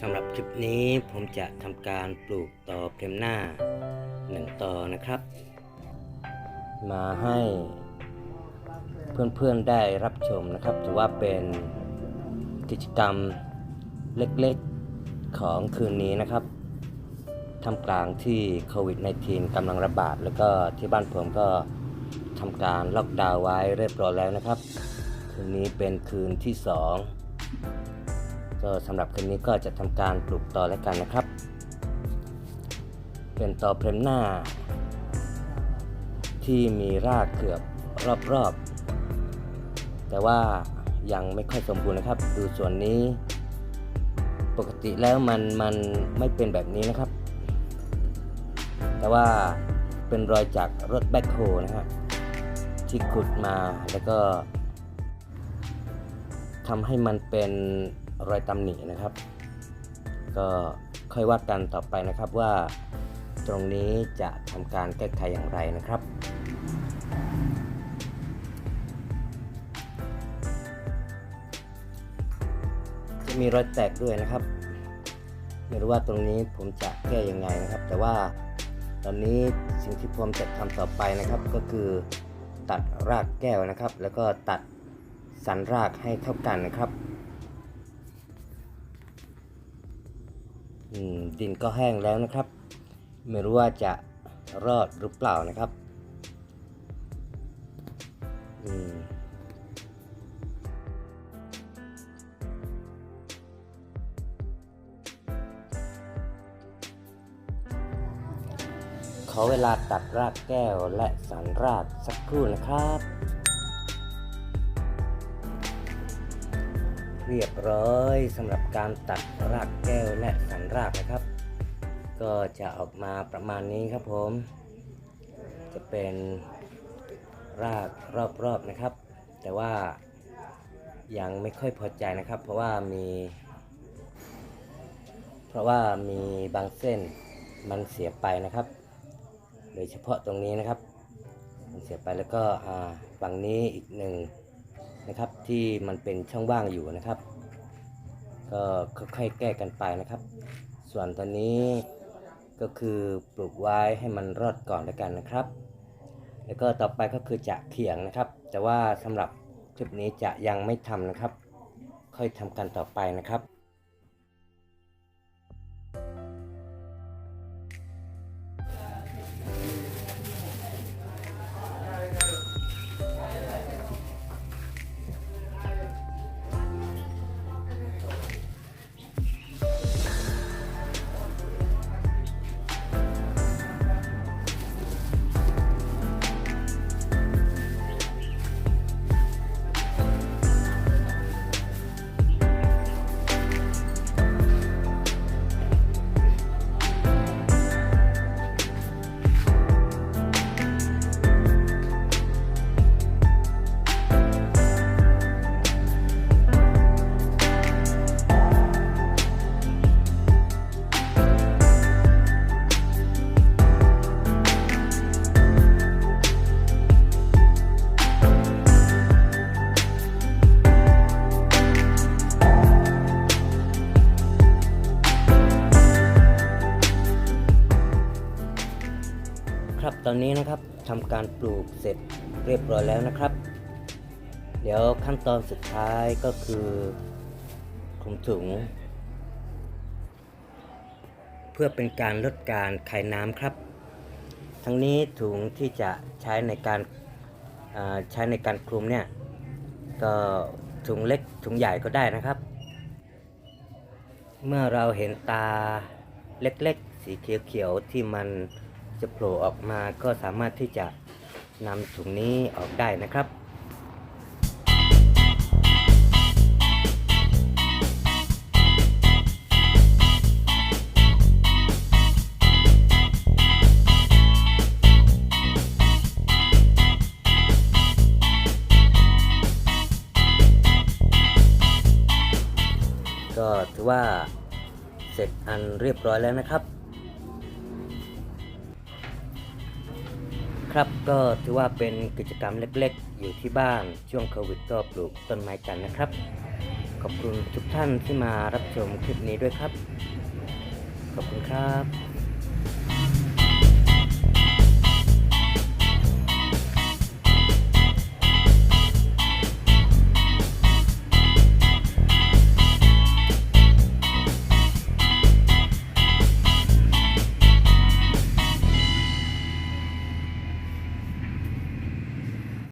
สำหรับคลิปนี้ผมจะทำการปลูกต่อเพลมหน้าหนึ่งต่อนะครับ มาให้เพื่อนๆได้รับชมนะครับ ถือว่าเป็นกิจกรรมเล็กๆของคืนนี้นะครับทำกลางที่โควิด -19 กำลังระบาด แล้วก็ที่บ้านผมก็ทำการล็อกดาวน์ไว้เรียบร้อยแล้วนะครับ คืนนี้เป็นคืนที่สอง ก็สำหรับคืนนี้ก็จะทำการปลูกต่อแล้วกันนะครับ เป็นต่อเพลมหน้า ที่มีรากเกือบรอบๆ แต่ว่ายังไม่ค่อยสมบูรณ์นะครับ ดูส่วนนี้ ปกติแล้วมันมันไม่เป็นแบบนี้นะครับ แต่ว่าเป็นรอยจากรถแบ็คโฮนะฮะที่ขุดมาแล้วก็ทำให้มันเป็น รอยตำหนินะครับ ก็ค่อยว่ากันต่อไปนะครับว่าตรงนี้จะทำการแก้ไขอย่างไรนะครับจะมีรอยแตกด้วยนะครับ ไม่รู้ว่าตรงนี้ผมจะแก้ยังไงนะครับ แต่ว่าตอนนี้สิ่งที่ผมจะทำต่อไปนะครับ ก็คือตัดรากแก้วนะครับ แล้วก็ตัดสันรากให้เท่ากันนะครับ ดินก็แห้งแล้วนะครับ ไม่รู้ว่าจะรอดหรือเปล่านะครับขอเวลาตัดรากแก้วและสันรากสักครู่นะครับ เรียบร้อยสำหรับการตัดรากแก้วและสันรากนะครับ ก็จะออกมาประมาณนี้ครับผม จะเป็นรากรอบๆนะครับ แต่ว่ายังไม่ค่อยพอใจนะครับ เพราะว่ามี เพราะว่ามีบางเส้นมันเสียไปนะครับ โดยเฉพาะตรงนี้นะครับ มันเสียไปแล้วก็อ่าฝั่งนี้อีกหนึ่ง นะครับ ที่มันเป็นช่องว่างอยู่นะครับ ก็ค่อยๆแก้กันไปนะครับ ส่วนตอนนี้ก็คือปลูกไว้ให้มันรอดก่อนแล้วกันนะครับ แล้วก็ต่อไปก็คือจะเขียงนะครับ แต่ว่าสำหรับคลิปนี้จะยังไม่ทำนะครับ ค่อยทำกันต่อไปนะครับ ตอนนี้นะครับทำการปลูกเสร็จเรียบร้อยแล้วนะครับ เดี๋ยวขั้นตอนสุดท้ายก็คือคลุมถุง เพื่อเป็นการลดการคายน้ำครับ ทั้งนี้ถุงที่จะใช้ในการใช้ในการคลุมเนี่ยก็ถุงเล็กถุงใหญ่ก็ได้นะครับ เมื่อเราเห็นตาเล็กๆ สีเขียวๆที่มัน จะโผล่ออกมาก็สามารถที่จะนำถุงนี้ออกได้นะครับก็ถือว่าเสร็จอันเรียบร้อยแล้วนะครับ ครับก็ถือว่าเป็นกิจกรรมเล็กๆ อยู่ที่บ้านช่วงโควิดก็ปลูกต้นไม้กันนะครับ ขอบคุณทุกท่านที่มารับชมคลิปนี้ด้วยครับ ขอบคุณครับ